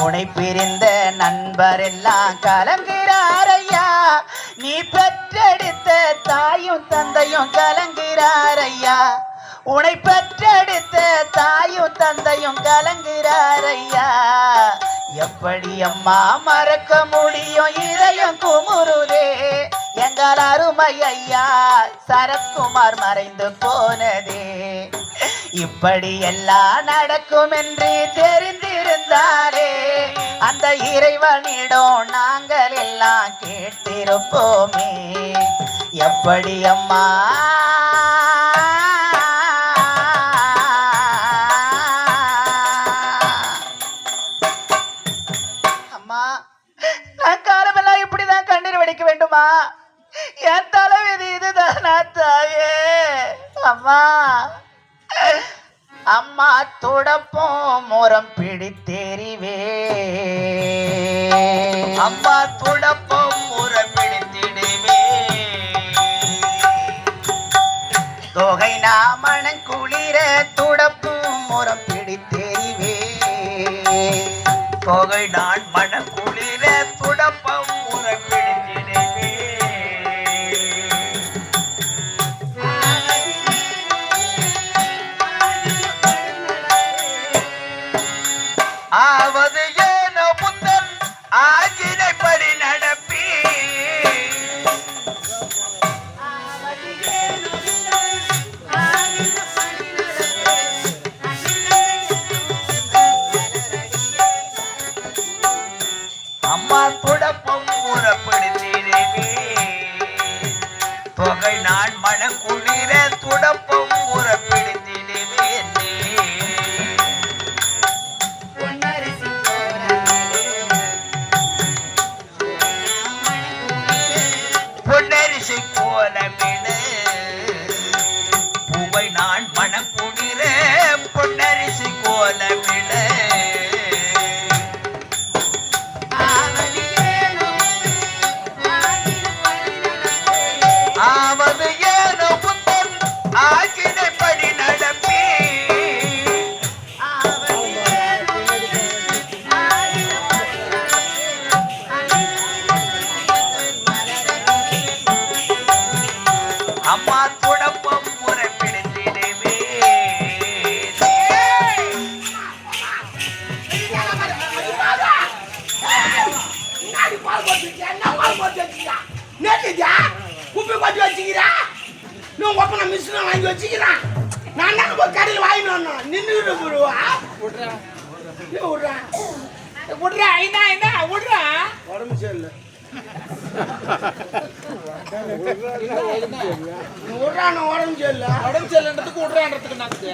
உனை பிரிந்த நண்பரெல்லாம் எல்லாம் ஐயா நீ பெற்றெடுத்த தாயும் தந்தையும் கலங்குகிறாரையா உனை பெற்றெடுத்த தாயும் தந்தையும் கலங்குகிறாரையா எப்படி அம்மா மறக்க முடியும் இதயம் குமுருதே எங்கள் அருமை ஐயா சரத்குமார் மறைந்து போனதே. இப்படி எல்லாம் நடக்கும் என்று இருந்தாரே அந்த இறைவனிடம் நாங்கள் எல்லாம் கேட்டிருப்போமே. எப்படி அம்மா? அம்மா நான் காலமெல்லாம் இப்படிதான் கண்ணீர் வடிக்க வேண்டுமா? என் தலைவிதி இதுதானா தாயே. அம்மா அம்மா துடப்போம் முறம் பிடித்தெறிவே. அம்மா துடப்போம் முறை பிடித்திடுவே. தொகை நாமணன் குளிர துடப்பும் முறம் பிடித்தெறிவே. தொகை நான் மனம் குளிர துடப்பம் உறப்பிடு மிஷினை வாங்கி வச்சிக்கிறான். நான் தானே போய் கடையில் வாங்கிட்டு வந்தேன். நின்னுக்கிட்டு போடுவா? நீ விட்றா. விட்றா என்ன என்ன விட்றா உடம்பு சரியில்லை. நீ விட்றா, நான் உடம்பு சரியில்லை. உடம்பு சரியில்லைன்றதுக்கு விட்றான்றதுக்கு நாக்கு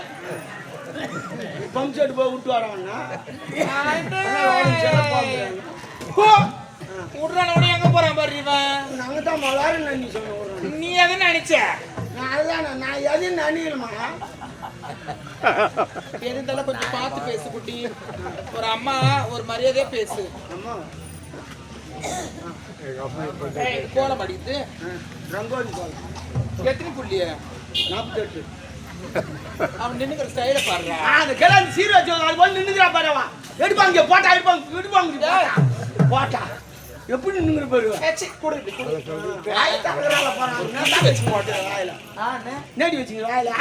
பம்ப் செட் போய் விட்டு வரவன்னா. விட்றான உடனே எங்க போறான் பாரு இவன் நாங்க தான் மலாரு. நீ எதை நினைச்ச நான் அதுதானே, நான். எது இருந்தாலும் கொஞ்சம் பார்த்து பேசு குட்டி ஒரு அம்மா ஒரு மரியாதையா பேசு கோலம் அடிக்குது ரங்கோலி போலாம். எத்தனை புள்ளிய நாற்பத்தெட்டு அவன் நின்னுக்கிற ஸ்டைல ஆ, அந்த கிழங்கு சீர் அது போல நின்னுக்கிறா பாரு அவன். எடுப்பாங்க போட்டா எடுப்பாங்க எடுப்பாங்க போட்டா. எப்படி நின்னுங்கிற பாரு. நேடி வச்சுங்க வாயில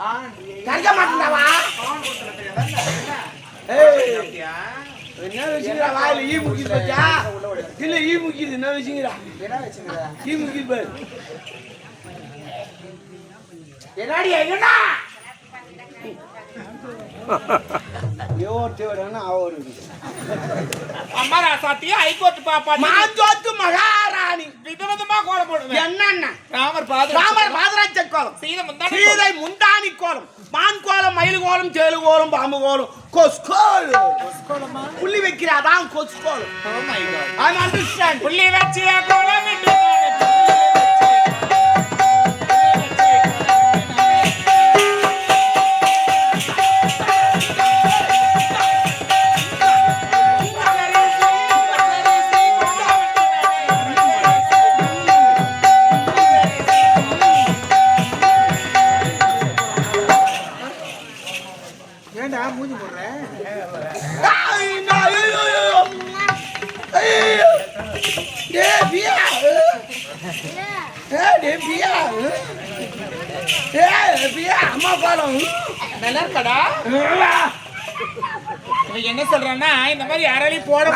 ஆ, கறக்க மாட்டேன்டாவா என்ன? ஏய். என்ன வச்சுக்கிறா? வாயில ஈ முக்கிது பச்சா இல்ல ஈ முக்கிது என்ன வச்சுக்கிறா? ஈ முக்கிது பாரு. என்னடி என்னடா? ஐயோ தேவரான அவர் அம்மா ராசாத்தியா ஹைகோர்ட் பாப்பா மாஞ்சோத்து மகாராணி. விதவிதமா கோலம் போடுவேன். என்னண்ணா ராமர் பாது ராமர் பாதராஜ கோலம். சீதை முந்தானை சீதை முந்தானி கோலம். மான் கோலம் மயில் கோலம் தேலு கோலம் பாம்பு கோலம். கொஸ்கோல் புள்ளி வைக்கிறாதான் கொஸ்கோல் oh my god I understand புள்ளி வச்சிய கோலம் பாலம் நல்லா இருக்கடா. என்ன சொல்றான்னா இந்த மாதிரி யாராலையும் போட.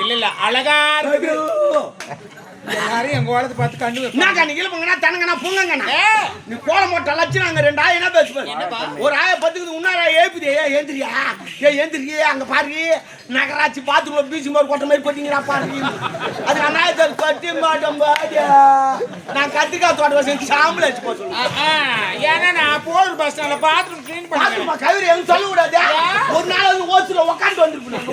இல்ல இல்ல அழகா இருக்கு எல்லாரும் எங்க ஓலத்தை பார்த்து கண்டு. என்னக்கா நீ இழுப்புங்கண்ணா தனங்கண்ணா பொங்கங்கண்ணா. நீ கோலம் போட்ட லட்சணம் அங்க ரெண்டு ஆயிரம் என்ன பேசுவாரு என்னப்பா? ஒரு ஆய பத்துக்குது உன்னாரா ஏப்புதே ஏ ஏந்திரியா? ஏ ஏந்திரியே அங்க பாரு. நகராட்சி பாத்ரூம்ல பீச்சு மாதிரி கொட்ட மாதிரி கொட்டிங்கிறா பாரு. அது நான் நாயத்தை கட்டி மாட்டோம் நான் கத்திரிக்காய் தோட்ட வச்சு சாம்பல் வச்சு ஏன்னா நான் போர் பஸ் ஸ்டாண்ட்ல பாத்ரூம் க்ளீன் பாத்ரூமா கவிரி எதுவும் சொல்ல கூடாது? ஒரு நாள் வந்து ஓசுல உட்காந்து வந்துருக்கணும்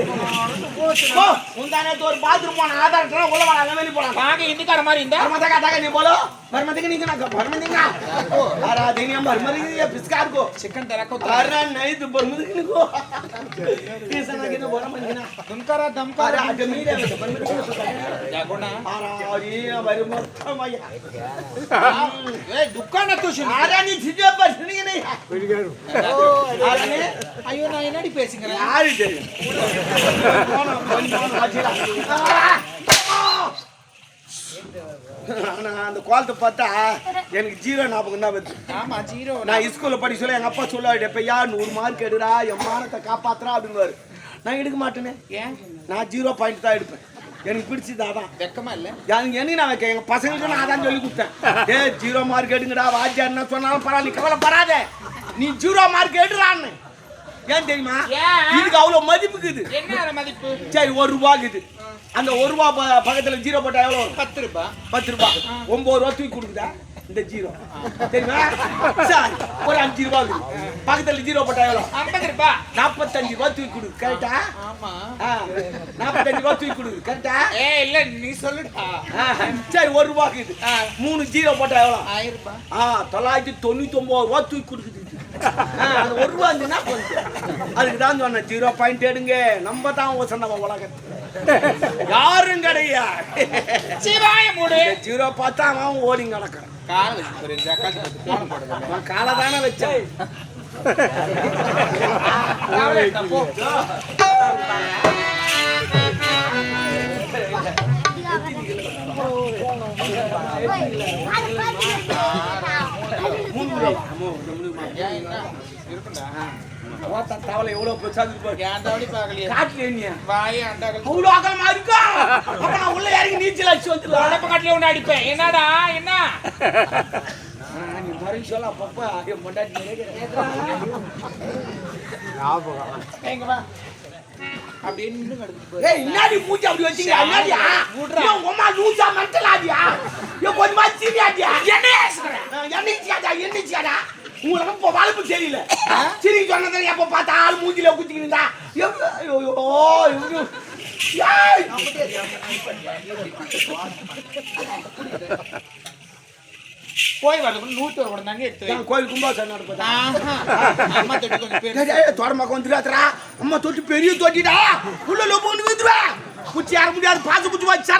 முந்தானத்து ஒரு பாத்ரூம் போன ஆதாரத்துல உள்ள வராங்க வெளியே போறாங்க நாக்கு இந்துக்கார மாதிரி இந்த மதக்கா தாக்க நீ போலோ மர்மதிக்கு நீங்க நாக்கு மர்மதிங்க ఓ అరా దేని అమ్మ మర్మదికి పిస్కార్ కో చికెన్ తెరకో అరా నై తు బర్మదికి నీకు ఈ సనకి ను బోరా మందినా దుమ్కారా దమ్కా అరా జమీర్ అలా బర్మదికి జాగోనా అరా ఈ బరి మొత్తం అయ్యా ఏ దుకాణ తోసి అరా నీ జిజే పర్సని నీ విడిగారు ఓ అరా నే అయ్యో నా ఎనడి పేసింగరా ఆరి దేని நான் அந்த கோலத்தை பார்த்தா எனக்கு ஜீரோ ஞாபகம் தான் வருது. ஆமா ஜீரோ. நான் ஸ்கூல்ல படி சொல்ல எங்க அப்பா சொல்லுவாரு எப்பயா நூறு மார்க் எடுடா என் மானத்தை காப்பாத்துறா அப்படிங்குவாரு நான் எடுக்க மாட்டேனே. ஏன்? நான் ஜீரோ பாயிண்ட் தான் எடுப்பேன். எனக்கு பிடிச்சது அதான். வெக்கமா இல்ல? எனக்கு என்ன நான் வைக்க? எங்க பசங்களுக்கு நான் அதான் சொல்லி கொடுத்தேன். ஏ ஜீரோ மார்க் எடுங்கடா வாத்தியார் என்ன சொன்னாலும் பரவாயில்ல கவலைப்படாத. நீ ஜீரோ மார்க் எடுறான்னு ஏன் தெரியுமா? இதுக்கு அவ்வளவு மதிப்புக்குது என்ன மதிப்பு? சரி ஒரு ரூபாக்குது அந்த ஒரு ரூபா ப- பக்கத்துல ஜீரோ போட்டா எவ்வளவு வரும்? பத்து ரூபாய் பத்து ரூபாய் ஒன்பது ரூபா தூக்கி கொடுக்குதா? இந்த ஜீரோ. தெரியுமா? சாரி ஒரு அஞ்சு ரூபா இருக்குது. பக்கத்துல ஜீரோ போட்டா எவ்வளோ? ஐம்பது ரூபாய் நாற்பத்தஞ்சு ரூபா தூக்கி கொடு. கரெக்டா நாற்பத்தஞ்சு ரூபா தூக்கி கொடு. கரெக்டா ஏ இல்ல நீ சொல்லுடா. சரி ஒரு ரூபாய்க்கு இது. மூணு ஜீரோ போட்டா எவ்வளோ? ஆயிரம் ரூபாய் ஆ தொள்ளாயிரத்தி தொண்ணூத்தி ஒன்பது ரூபா தூக்கி கொடுக்குது. ஒரு ரூபா இருந்துன்னா அதுக்கு தான் சொன்னேன் ஜீரோ பாயிண்ட் எடுங்க. நம்ம தான் வசந்தவ உலகத்துல யாரும் கிடையாது. சிவாய மூடு. ஜீரோ பார்த்தா அவன் ஓடி கிடக்கான் கால வச்சு போறேன் ஜக்காத்து அண்டாக்கள் அவ்வளோ அகலமா இருக்கா அப்ப நான் உள்ள இறங்கி நீச்சல் அடிச்சு வந்துடலாம் உடம்பு காட்டிலே அடிப்பேன் என்னடா என்ன நீ மறுபடியும் சொல்ல அப்பப்பா கிடக்கு ஏய் என்னடி மூஞ்சி அப்படி வச்சீங்க என்னடியா அம்மா லூசா மென்டலாடியா ஏன் கொஞ்சமா சீரியாடியா என்ன என்னச்சியாடா என்னச்சியாடா உங்களுக்கு இப்போ வளர்ப்பு சரியில்லை சிரி சொன்னதை எப்போ பார்த்தா ஆள் மூஞ்சில குத்திக்கிட்டு ஐயோ ஐயோ ஏய்! போய் வரதுக்குள்ள நூத்தி ஒரு தாங்க எடுத்து கோயில் ஆஹா. அம்மா தொட்டு கொஞ்சம் வந்துடாதரா அம்மா தொட்டு பெரிய தொட்டிடா. உள்ள லோப்பு வந்துருவா. குச்சி யார முடியாது பாசு குச்சி வச்சு